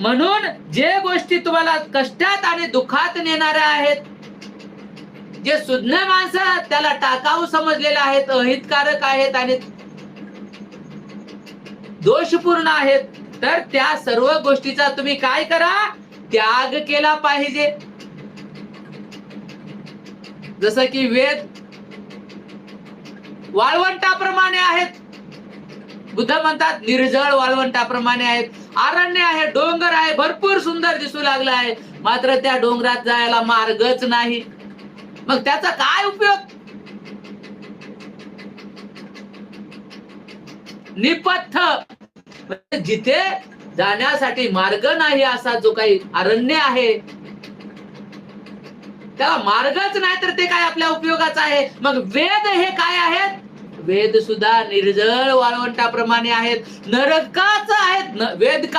म्हणून जे गोष्टी तुम्हाला कष्टात आणि दुःखात नेणाऱ्या आहेत जे सुज्ञ माणसं त्याला टाकाऊ समजलेले आहेत अहितकारक आहेत आणि दोषपूर्ण आहेत तर त्या सर्व गोष्टीचा तुम्ही काय करा? त्याग केला पाहिजे. जसं की वेद वाळवंट बुद्ध म्हणतात निर्जळ वाळवंटाप्रमाणे आहेत अरण्य आहे डोंगर आहे भरपूर सुंदर दिसू लागला आहे. मात्र त्या डोंगरात जायला मार्गच नाही. मग त्याचा काय उपयोग? निपथ. म्हणजे जिथे जाण्यासाठी मार्ग नाही असा जो काही अरण्य आहे त्याला मार्गच नाही तर ते काय आपल्या उपयोगाचं आहे? मग वेद हे काय आहेत? वेद सुद्धा निर्जळ वाळवंटाप्रमाणे आहेत. नरकाच आहेत. न- वेद का